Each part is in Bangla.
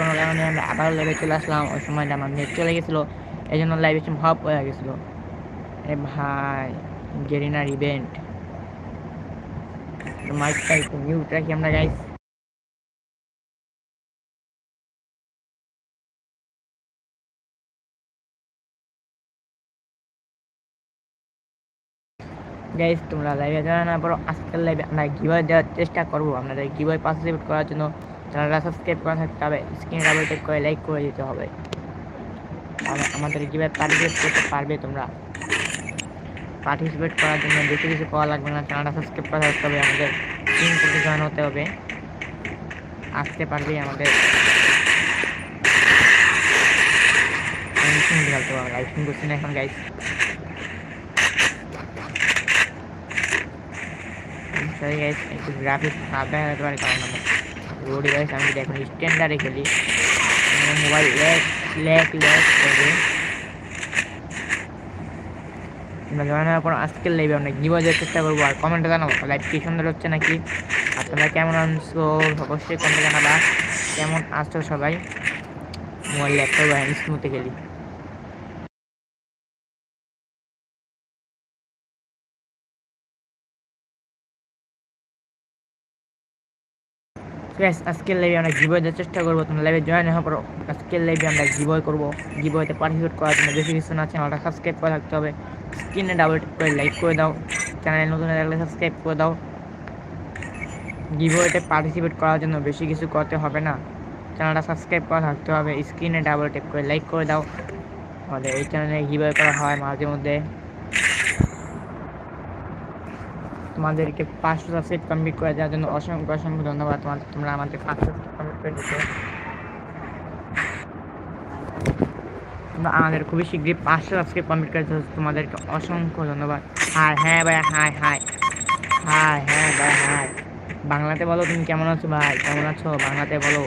কোনো কারণে আবার লাইভে চলে আসলাম। ওই আমার নেট চলে গেছিল এই জন্য লাইভে হপ হয়ে গেছিল। এ ভাই গেরিনার ইভেন্ট মাইকটা একটু মিউট রাখি আমরা গাইস তোমরা লাইভে যারা না আজকের লাইভে আমরা গিভওয়ে দেওয়ার চেষ্টা করব। আপনাদের গিভওয়ে পার্টিসিপেট করার জন্য চ্যানেলটা সাবস্ক্রাইব করা থাকতে হবে, স্ক্রিন ডাবল টেপ করে লাইক করে দিতে হবে। আমাদের গিভওয়ে পার্টিসিপেট করতে পারবে তোমরা? পার্টিসিপেট করার জন্য বেশি কিছু করা লাগবে না, চ্যানেলটা সাবস্ক্রাইব করা থাকতে হবে, আমাদের টিম করতে জয়েন হতে হবে। আসতে পারবে আমাদের খেলতে না এখন গাইস গ্রাফিক্স খারাপ দেখা যেতে পারে, কারণ আমার রোডে গাইস, আমি যদি এখন স্ট্যান্ডার্ডে খেলি। মোবাইল ল্যাগ ল্যাগ ল্যাগ করবে আমরা জয়েন হওয়ার পর আজকের লাইভে আমরা গিভও দেওয়ার চেষ্টা করব? আর কমেন্টে জানাব। লাইভ কি সুন্দর হচ্ছে নাকি? আর তোমরা কেমন আছো? অবশ্যই কমেন্টে জানাবা। কেমন আছো সবাই? মোবাইল ল্যাপটপ স্মুথে খেলি। গ্যাস আজকের লাইভে আমরা গিবয় দেওয়ার চেষ্টা করব। তোমরা লাইভে জয়েন হওয়ার পর। আজকের লাইভে আমরা গিবয় করব। গিবয়তে পার্টিসিপেট করার জন্য বেশি কিছু না চ্যানেলটা সাবস্ক্রাইব করে থাকতে হবে। স্ক্রিনে ডাবল টিপ করে লাইক করে দাও। চ্যানেল নতুন থাকলে সাবস্ক্রাইব করে দাও। গিবয়তে পার্টিসিপেট করার জন্য বেশি কিছু করতে হবে না। চ্যানেলটা সাবস্ক্রাইব করা থাকতে হবে। স্ক্রিনে ডাবল টিপ করে লাইক করে দাও। আমাদের এই চ্যানেলে গিবয় করা হয় মাঝে মধ্যে। তোমাদেরকে পাঁচশো সাবস্ক্রাইব কমপ্লিট করে দেওয়ার জন্য অসংখ্য অসংখ্য ধন্যবাদ। তোমাদের তোমরা আমাদের পাঁচশো কমপ্লিট করে দিতে তোমরা আমাদের খুবই শীঘ্রই পাঁচশো সাবস্ক্রাইব কমপ্লিট করে দিতে তোমাদেরকে অসংখ্য ধন্যবাদ। হাই হ্যাঁ ভাই, হাই হাই। হাই হ্যাঁ ভাই, হাই। বাংলাতে বলো তুমি কেমন আছো ভাই? কেমন আছো? বাংলাতে বলো।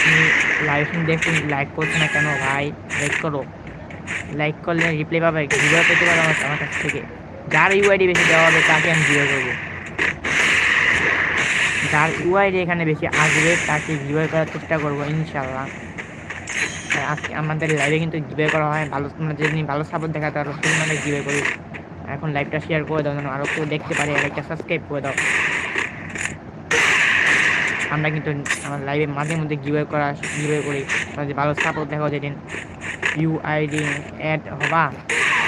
তুমি লাইভ দেখুন লাইক করছ না কেন ভাই? লাইক করো। লাইক করলে রিপ্লাই পাবে। ভিডিও পেতে পারো আমার কাছ থেকে। যার ইউআইডি বেশি দেওয়া হবে, তাকে আমি ভিডিও করব। যার ইউআইডি এখানে বেশি আসবে, তাকে ভিডিও করার চেষ্টা করব ইনশাল্লাহ আজকে আমাদের লাইভে কিন্তু গিভে করা হয়, ভালো তোমরা যেদিন ভালো সাপোর্ট দেখাতে পারো সেদিন আমাদের গিভে করি। এখন লাইভটা শেয়ার করে দাও, যেন আরও কেউ দেখতে পারে, আর একটা সাবস্ক্রাইব করে দাও। আমরা কিন্তু আমার লাইভে মাঝে মধ্যে গিভে করা গিভে করি। ভালো সাপোর্ট দেখাও যেদিন। ইউআইডি অ্যাড হবা।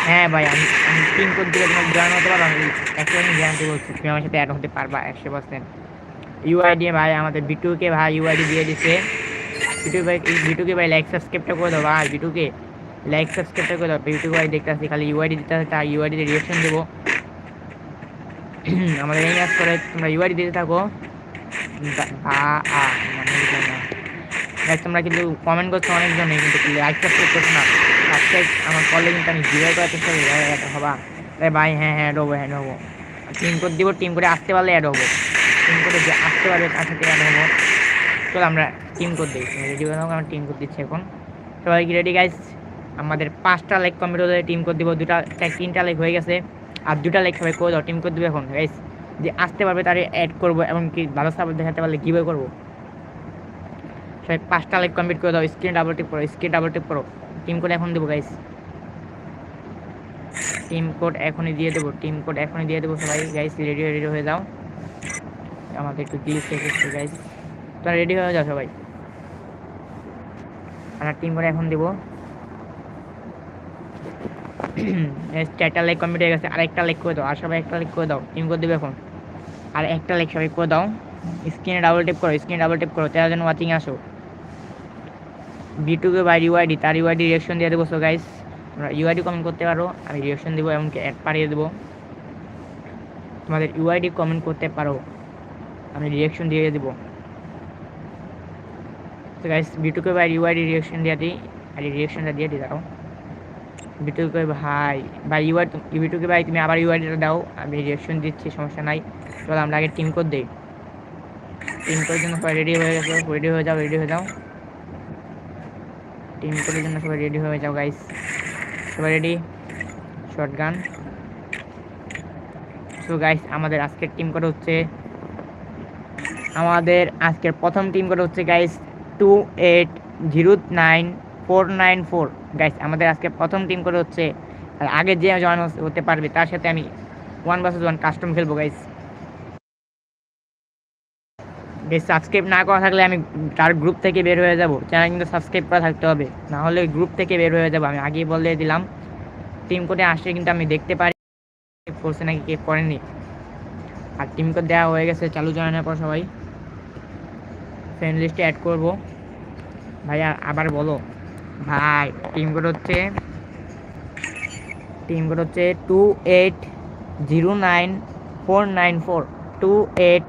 হ্যাঁ ভাই, আমি আমি পিন কোড দিয়ে তোমার জয়েন হতে পারব, আমি একশো পার্সেন্ট গ্যারান্টি বলছি, তুমি আমার সাথে অ্যাড হতে পারবা একশো পার্সেন্ট ইউআইডি ভাই, আমাদের বিটুকে ভাই ইউআইডি দিয়ে দিচ্ছে বিটু ভাই বিটুকে ভাই লাইক সাবস্ক্রাইবটা করে দাও ভাই বিটুকে লাইক সাবস্ক্রাইবটা করে দাও বিটু ভাই দেখতে আসছি খালি ইউআইডি দিতে আসছে তার ইউআইডিতে রিয়েকশন দেবো। আমাদের এই ম্যাচ করে, তোমরা ইউআইডি দিতে থাকো। তোমরা কিন্তু কমেন্ট করছ অনেকজনই, কিন্তু লাইক সাবস্ক্রাইব করছ না। সাবস্ক্রাইব আমার করলে কিন্তু আমি জিরো করার চেষ্টা করি হবা আরে ভাই হ্যাঁ হ্যাঁ অ্যাড হব অ্যাড হব টিম করে দিব টিম করে আসতে পারলে অ্যাড হব টিম করে যে আসতে পারবে, তার সাথে অ্যাড হব চলো আমরা টিম কোড দিই রেডি হয়ে আমরা টিম কোড দিচ্ছি এখন। সবাই কি রেডি গাইস আমাদের পাঁচটা লাইক কমপ্লিট হলে টিম কোড দিব, দুটা তিনটা লাইক হয়ে গেছে। আর দুটা লাইক সবাই করে দাও টিম কোড দিবে এখন গাইস যে আসতে পারবে, তারে অ্যাড করব এমনকি ভালো সাপোর্ট দেখাতে পারলে কীভাবে করব। সবাই পাঁচটা লাইক কমপ্লিট করে দাও স্ক্রিন ডাবল টিপ করো স্ক্রিন ডাবল টিপ করো। টিম কোড এখন দেবো গাইস টিম কোড এখনই দিয়ে দেবো, টিম কোড এখনই দিয়ে দেবো সবাই গাইস রেডি রেডি হয়ে যাও। আমাকে একটু গ্লিচ এসেছে গাইস তোমরা রেডি হয়ে যাও সবাই। আমরা টিম কোড এখন দেবো। চারটা লাইক কমপ্লিট হয়ে গেছে, আর একটা লাইক করে দাও, আর সবাই একটা লাইক করে দাও, টিম কোড দেবে এখন। আর একটা লাইক সবাই করে দাও। স্ক্রিনে ডাবল টেপ করো স্ক্রিনে ডাবল টেপ করো তেরো জন ওয়াচিং আসো। বা ইউআইডি তার ইউআইডি রিয়েকশন দিয়ে দেবো সো গাইস তোমরা ইউআইডি কমেন্ট করতে পারো, আমি রিয়েকশন দেবো, এমনকি অ্যাড পাঠিয়ে দেবো। তোমাদের ইউআইডি কমেন্ট করতে পারো, আমি রিয়েকশন দিয়ে দেবো। তো গাইস বিটুকে ভাই ইউআইডি রিয়েকশন দিয়ে দিই, আর রিয়েকশনটা দিয়ে দিই দাও বিটুকে ভাই ভাই ইউআই বিটুকে ভাই তুমি আবার ইউআইডিটা দাও, আমি রিয়েকশন দিচ্ছি, সমস্যা নাই। চলো আমরা আগে টিম কোড দিই। টিম কোডের জন্য রেডি হয়ে গেছো রেডি হয়ে যাও রেডি হয়ে যাও। টিম কোডের জন্য সবাই রেডি হয়ে যাও গাইস সবাই ready short gun so guys আমাদের আজকের টিম কোড হচ্ছে? আমাদের আজকের প্রথম টিম কোড হচ্ছে guys two eight zero nine four nine four guys আমাদের আজকে প্রথম টিম করে হচ্ছে? আর আগে যে জয়েন হতে পারবে, তার সাথে আমি ওয়ান ভার্সেস ওয়ান কাস্টম খেলব গাইস বেশ সাবস্ক্রাইব না করা থাকলে আমি তার গ্রুপ থেকে বের হয়ে যাব। চ্যানেল কিন্তু সাবস্ক্রাইব করা থাকতে হবে, না হলে গ্রুপ থেকে বের হয়ে যাব। আমি আগেই বলে দিলাম টিম কোডে আসলে কিন্তু আমি দেখতে পারি করছে নাকি কে করেনি আর টিম কোড দেওয়া হয়ে গেছে, চালু জয়েনের পর সবাই। ফ্রেন্ড লিস্টে অ্যাড করব। ভাই আবার বলো। ভাই টিম কোড হচ্ছে টিম কোড হচ্ছে two eight zero nine four nine four two eight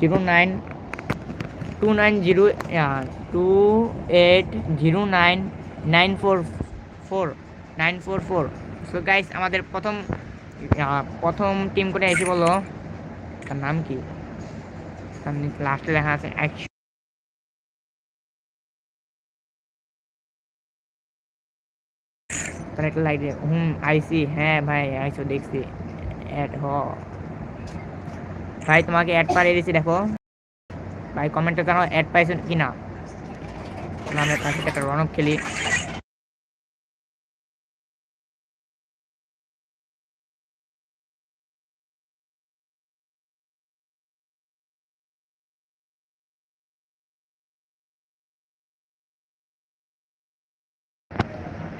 zero nine two nine zero two eight zero nine nine four four nine four four so guys আমাদের প্রথম প্রথম টিম করে এসে বলো? তার নাম কি? তার লাস্টে লেখা আছে একশো একটা লাইট হুম আইসি হ্যাঁ ভাই আইসো দেখছি অ্যাড হ ভাই, তোমাকে অ্যাড পাঠিয়ে দিয়েছি, দেখো। ভাই কমেন্টে জানাও অ্যাড পাইছো কি না আমরা তার একটা রনক খেলি।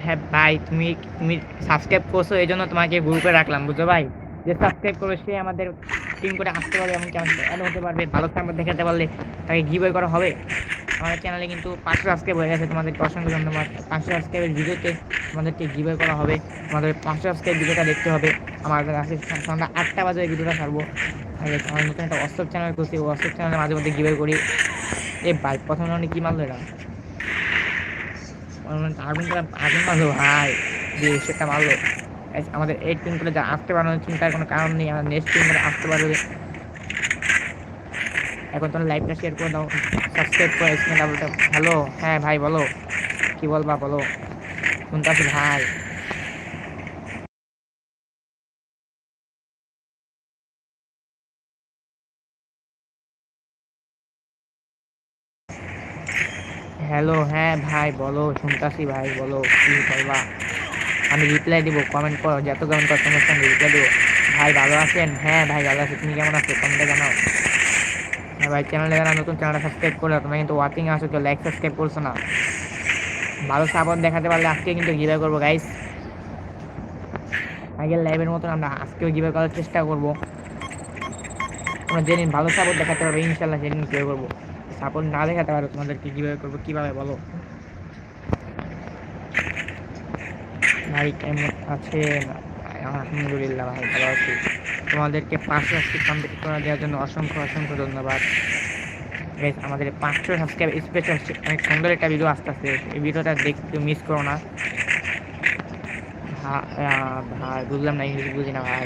হ্যাঁ ভাই, তুমি তুমি সাবস্ক্রাইব করছ, এই জন্য তোমাকে গ্রুপে রাখলাম, বুঝছ ভাই? যে সাবস্ক্রাইব করবে, সে আমাদের টিম করে আসতে পারবে এবং কেমন অ্যাড হতে পারবে। ভালো সামনে দেখাতে পারলে তাকে গিভ গিভওয়ে করা হবে। আমাদের চ্যানেলে কিন্তু পাঁচশো সাবস্ক্রাইব হয়ে গেছে তোমাদেরকে অসংখ্য ধন্যবাদ। পাঁচশো সাবস্ক্রাইবের ভিডিওতে তোমাদেরকে গিভ গিভওয়ে করা হবে। তোমাদের পাঁচশো সাবস্ক্রাইব ভিডিওটা দেখতে হবে। আমাদের আজকে সন্ধ্যা আটটা বাজে ভিডিওটা ছাড়বো। আমার নতুন একটা অস্তব চ্যানেল করছি ওই অস্তব চ্যানেলে মাঝে মধ্যে গিভ গিভওয়ে করি। এ ভাই, প্রথম রাউন্ডে কী মারলো এরা আগুন আগুন মারলো ভাই। দিয়ে সেটা মারলো। আমাদের এই টিম করে যা আসতে পারবে না, চিন্তার কোনো কারণ নেই। আমার নেক্সট টিম করে আসতে পারবে এখন তোমরা লাইভটা শেয়ার করে দাও। সাবস্ক্রাইব করে স্ক্রিনে ডাবলটা হ্যালো হ্যাঁ ভাই বলো। কি বলবা বলো। শুনতে আছি ভাই? হ্যালো হ্যাঁ ভাই বলো। শুনতাছি ভাই বলো। কি বলবা? আমি রিপ্লাই দিব কমেন্ট করো, যত কমেন্ট করো সঙ্গে সঙ্গে রিপ্লাই দেবো। ভাই, ভালো আছেন? হ্যাঁ ভাই, ভালো আছি। তুমি কেমন আছো? কমেন্টে জানাও। হ্যাঁ ভাই চ্যানেলে যারা নতুন চ্যানেলটা সাবস্ক্রাইব করে তোমরা কিন্তু ওয়াচিং আসো তো লাইক সাবস্ক্রাইব করছ না। ভালো সাপোর্ট দেখাতে পারলে আজকে কিন্তু গিভে করব গাইস আগের লাইভের মতন আমরা আজকেও গিভে করার চেষ্টা করব। তোমরা যেদিন ভালো সাপোর্ট দেখাতে পারবে ইনশাল্লাহ সেদিন গিভে করব। সাপোর্ট না দেখাতে পারো তোমাদেরকে কীভাবে করব, কীভাবে বলো? ভাই কেমন আছেন আলহামদুলিল্লাহ, ভাই, ভালো আছি। তোমাদেরকে পাঁচশো সাবস্ক্রাইব কমপ্লিট করে দেওয়ার জন্য অসংখ্য অসংখ্য ধন্যবাদ। আমাদের পাঁচশো সাবস্ক্রাইব স্পেশাল অনেক সুন্দর একটা ভিডিও আসতে আসতে এই ভিডিওটা দেখতে মিস করো না। ভাই, বুঝলাম না ইংলিশ বুঝি না, ভাই।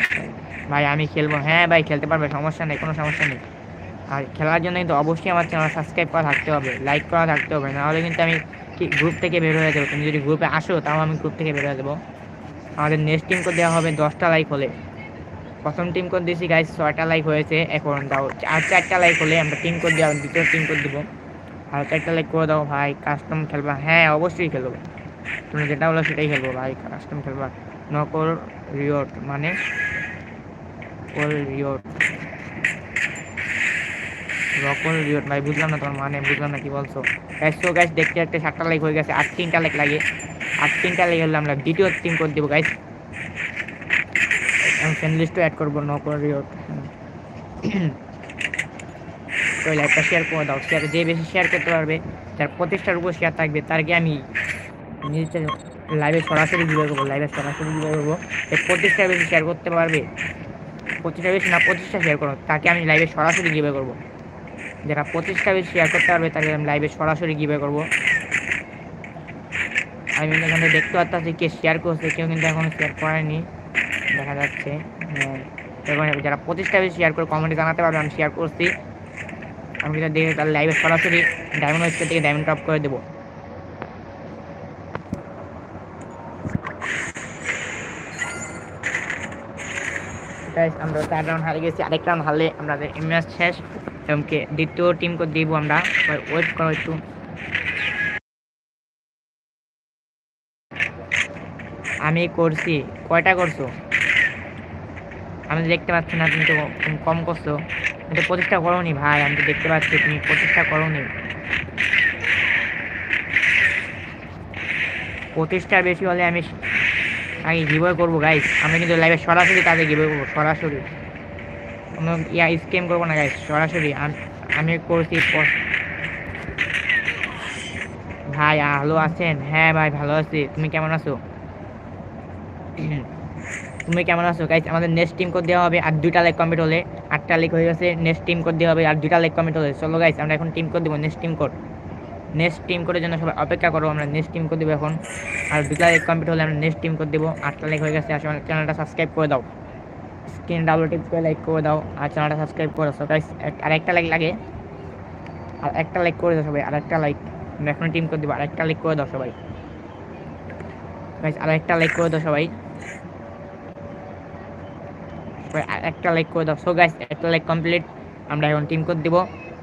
ভাই, আমি খেলব। হ্যাঁ ভাই, খেলতে পারবে, সমস্যা নেই, কোনো সমস্যা নেই। আর খেলার জন্য কিন্তু অবশ্যই আমার চ্যানেল সাবস্ক্রাইব করা থাকতে হবে লাইক করা থাকতে হবে। নাহলে কিন্তু আমি গ্রুপ থেকে বের হয়ে যাব তুমি যদি গ্রুপে আসো, তাও আমি গ্রুপ থেকে বের হয়ে যাব। আমাদের নেক্সট টিম কোড দেওয়া হবে দশটা লাইক হলে। প্রথম টিম কোড দিয়েছি গাইস ছয়টা লাইক হয়েছে এখন দাও আর চারটা লাইক হলে আমরা টিম কোড দেওয়া, দ্বিতীয় টিম কোড দেবো। আর চারটা লাইক করে দাও, ভাই কাস্টম খেলবা। হ্যাঁ অবশ্যই খেলব। তুমি যেটা বলো সেটাই খেলব, ভাই কাস্টম খেলবা। নকল রিওট মানে কল রিওট রকল রিওট ভাই বুঝলাম না তোমার মানে বুঝলাম না কি বলছো। গাইস তো গাইস দেখতে দেখতে সাতটা লাইক হয়ে গেছে আর তিনটা লাইক লাগে। আর তিনটা লাইক হলে আমরা দ্বিতীয় টিম কোড দেবো গাইস আমি ফ্রেন্ড লিস্টও অ্যাড করব নকল রিওট ওই লাইভটা শেয়ার করে দাও শেয়ার যে বেশি শেয়ার করতে পারবে, যার প্রতিষ্ঠার উপর শেয়ার থাকবে, তারকে আমি নিজে লাইভে সরাসরি বিয়ে করব লাইভে সরাসরি বিয়ে করব প্রতিষ্ঠা বেশি শেয়ার করতে পারবে প্রতিষ্ঠা বেশি না, প্রতিষ্ঠা শেয়ার করো, তাকে আমি লাইভে সরাসরি গিবে করব যারা প্রতিষ্ঠা বেশি শেয়ার করতে পারবে তাকে আমি লাইভে সরাসরি গিবে করব। আমি এখানে দেখতে পাচ্ছি কে শেয়ার করছে, কেউ কিন্তু এখন শেয়ার করেনি। দেখা যাচ্ছে। হ্যাঁ এবং যারা প্রতিষ্ঠা বেশি শেয়ার করে কমেন্টে জানাতে পারবে, আমি শেয়ার করছি। আমি কিন্তু দেখে তার লাইভে সরাসরি ডায়মন্ড ওয়েস্টের থেকে ডায়মন্ড টপ করে দেবো। আমরা চার রাউন্ড হারিয়ে গেছি। আরেক রাউন্ড হারলে আমাদের ম্যাচ শেষ। এবং কি দ্বিতীয় টিমকে দিব আমরা। ওয়েট করো একটু। আমি করছি। কয়টা করছ? আমি দেখতে পাচ্ছি না, তুমি তো কম করছ। তুমি তো প্রতিষ্ঠা করোনি ভাই, আমি তো দেখতে পাচ্ছি, তুমি প্রতিষ্ঠা করোনি। প্রতিষ্ঠা বেশি হলে আমি আমি গিভওয়ে করব গাইস আমি কিন্তু লাইভে সরাসরি তাদের গিভওয়ে করব, সরাসরি। কোনো ইয়া স্কেম করব না গাইস সরাসরি। আম- করছি ভাই ভালো আছেন? হ্যাঁ ভাই, ভালো আছি। তুমি কেমন আছো? তুমি কেমন আছো? গাইস আমাদের নেক্সট টিম কোড দেওয়া হবে। আর দুইটা লাইক কমপ্লিট হলে আটটা লাইক হয়ে গেছে। নেক্সট টিম কোড দেওয়া হবে। আর দুইটা লাইক কমপ্লিট হলে। চলো গাইস আমরা এখন টিম কোড দেবো next team code next team কোডের জন্য সবাই অপেক্ষা করো, আমরা নেক্সট টিম কোড দেবো এখন। আর দুইটা লাইক কমপ্লিট হলে আমরা নেক্সট টিম কোড দেবো। আটটা লাইক হয়ে গেছে। আসলে চ্যানেলটা সাবস্ক্রাইব করে দাও। স্ক্রিন ডাবল টিপ করে লাইক করে দাও, আর চ্যানেলটা সাবস্ক্রাইব করে দাও গাইস আর একটা লাইক লাগে। আর একটা লাইক করে দাও সবাই, আর একটা লাইক এখন টিম করে দেবো, আর একটা লাইক করে দাও সবাই। গাইস আর একটা লাইক করে দাও সবাই। একটা লাইক করে দাও। সো গাইস একটা লাইক কমপ্লিট আমরা এখন টিম কোড দিব।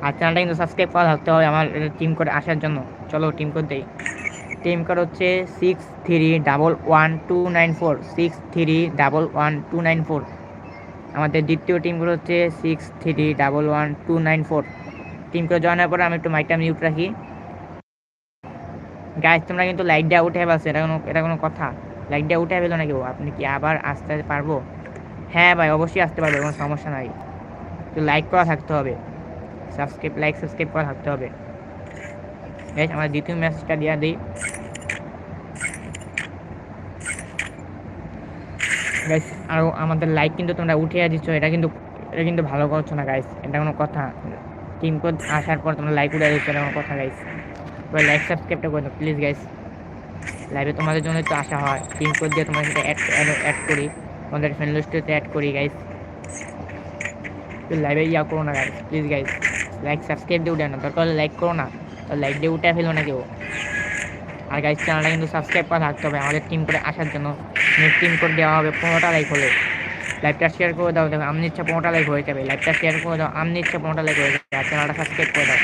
আর চ্যানেলটা কিন্তু সাবস্ক্রাইব করা থাকতে হবে আমার টিম কোড আসার জন্য। চলো টিম কোড দেই। টিম কোড হচ্ছে six three double one two nine four six three double one two nine four আমাদের দ্বিতীয় টিমগুলো হচ্ছে six three double one two nine four টিমকে জয়েন হওয়ার পরে আমি একটু মাইকটা মিউট রাখি। গাইস তোমরা কিন্তু লাইট দেওয়া উঠে পারছ এটা কোনো এটা কোনো কথা। লাইট দেওয়া উঠে পেল নাকি আপনি কি আবার আসতে পারব? হ্যাঁ ভাই, অবশ্যই আসতে পারবে, কোনো সমস্যা নাই। তো লাইক করা থাকতে হবে। সাবস্ক্রাইব লাইক সাবস্ক্রাইব করা থাকতে হবে। গাইস আমার দ্বিতীয় মেসেজটা দিয়ে দিই। গাইস আর আমাদের লাইক কিন্তু তোমরা উঠিয়ে দিচ্ছ এটা কিন্তু এটা কিন্তু ভালো করছ না গাইস এটা কোনো কথা। টিম কোড আসার পর তোমরা লাইক উঠে দিচ্ছ এটা কোনো কথা গাইস এবার লাইক সাবস্ক্রাইবটা করে দাও প্লিজ গাইস লাইভে তোমাদের জন্য তো আসা হয়। টিম কোড দিয়ে তোমাদের সাথে অ্যাড অ্যাড করি। তোমাদের ফ্রেন্ড লিস্টেতে অ্যাড করি গাইস লাইভে ইয়া করো না guys please guys like subscribe দিয়ে উঠে না। দরকার হলে লাইক করো না। তো লাইক দিয়ে উঠে ফেলো না কেউ আর গাইস চ্যানেলটা কিন্তু সাবস্ক্রাইব করা থাকতে হবে। আমাদের টিম করে আসার জন্য। নেক্সট করে দেওয়া হবে পনেরোটা লাইক হলে। লাইভটা শেয়ার করে দাও, দেখো আমনি ইচ্ছা পনেরোটা লাইক হয়ে যাবে। লাইভটা শেয়ার করে দাও আমনি ইচ্ছা পনেরোটা লাইক হয়ে যাবে। আর চ্যানেলটা সাবস্ক্রাইব করে দাও।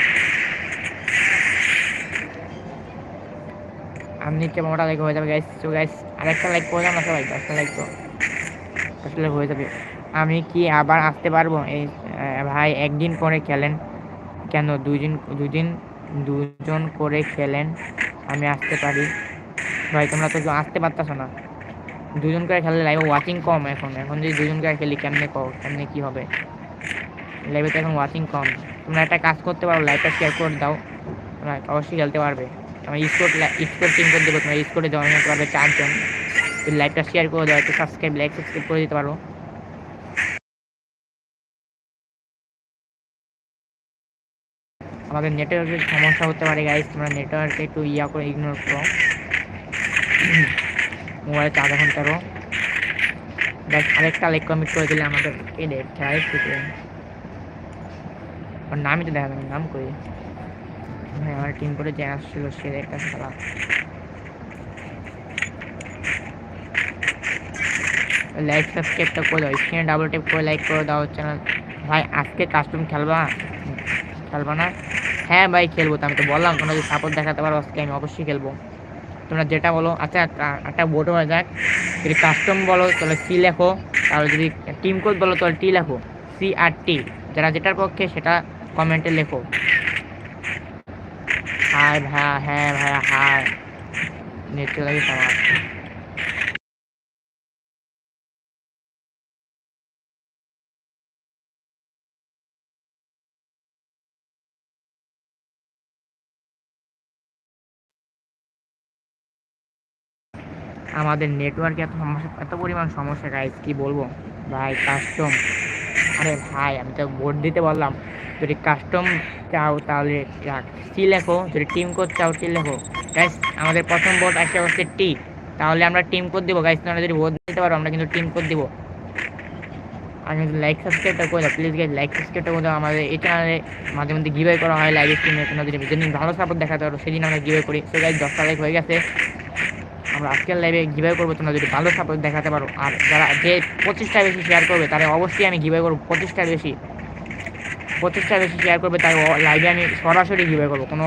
আমনি ইচ্ছা পনেরোটা লাইক হয়ে যাবে গাইস তো গাইস আরেকটা লাইক করে দাও না সবাই দশটা লাইক তো। দশটা লাইক হয়ে যাবে। আমি কি আবার আসতে পারব? এই ভাই, একদিন করে খেলেন। কেন? দুইদিন দুদিন দুজন করে খেলেন। আমি আসতে পারি। ভাই, তোমরা তো আসতে পারতাছো না। দুজন করে খেললে লাইভে ওয়াচিং কম এখন। এখন যদি দুজন করে খেলি, কেমনে কও, কেমনে কি হবে? লাইভে তো এখন ওয়াচিং কম। তোমরা একটা কাজ করতে পারো লাইভটা শেয়ার করে দাও। তোমরা অবশ্যই খেলতে পারবে। আমার স্কোর স্কোর টিম করে দেবো, তোমরা স্কোরে জয়েন হতে পারবে চারজন। লাইভটা শেয়ার করে দাও, একটু সাবস্ক্রাইব লাইক সাবস্ক্রাইব করে দিতে পারো। আমাদের নেটওয়ার্কের সমস্যা হতে পারে গাইজ তোমরা নেটওয়ার্কে একটু ইয়া করে ইগনোর করো। মোবাইলে এখন তেরো দেখ, আরেকটা লাইক কমেন্ট করে দিলে আমাদের থেকে ওর নামই তো দেখা নাম করি ভাই, আমার টিম করে যে আসছিল, সে একটা খেলা। লাইক সাবস্ক্রাইবটা করে দাও স্ক্রিনে ডাবল টেপ করে লাইক করে দাও চ্যানেল ভাই, আজকে কাস্টম খেলবা? খেলবা না? হ্যাঁ ভাই, খেলব, তো আমি তো বললাম তোমরা যদি সাপোর্ট দেখাতে পারো, আজকে আমি অবশ্যই খেলব। তোমরা যেটা বলো আচ্ছা একটা- বোর্ড হয়ে যাক যদি কাস্টম বলো, তাহলে সি লেখো। তাহলে যদি টিম কোড বলো, তাহলে টি লেখো। সি আর টি যারা যেটার পক্ষে, সেটা কমেন্টে লেখো। হায় ভাই হ্যাঁ ভাইয়া হায় নেট চলে গেছে আমার আমাদের নেটওয়ার্কে এত সমস্যা, এত পরিমাণ সমস্যা গাইজ কি বলব? ভাই কাস্টম আরে ভাই, আমি তো ভোট দিতে বললাম। যদি কাস্টম চাও তাহলে সি লেখো? যদি টিম কোড চাও টি লেখো? গাইজ আমাদের প্রথম ভোট আসে হচ্ছে টি তাহলে আমরা টিম কোড দিব গাইজ তোমরা যদি ভোট দিতে পারো, আমরা কিন্তু টিম কোড দিব। আর কিন্তু লাইক সাবস্ক্রাইবটা করে দাও প্লিজ গাইজ লাইক সাবস্ক্রাইবটা করে দাও। আমাদের এই চ্যানেলে মাঝে মধ্যে গিভওয়ে করা হয় লাইভ স্ট্রিমে তোমরা যদি যেদিন ভালো সাপোর্ট দেখাতে পারো, সেদিন আমরা গিভওয়ে করি। সো গাইজ দশটা লাইক হয়ে গেছে। আমরা আজকের লাইভে গিভে করব, তোমরা যদি ভালো সাপোর্ট দেখাতে পারো। আর যারা যে পঁচিশটা বেশি শেয়ার করবে তারা অবশ্যই আমি গিভে করব। পঁচিশটা বেশি পঁচিশটা বেশি শেয়ার করবে তাই লাইভে আমি সরাসরি গিভওয়ে করব। কোনো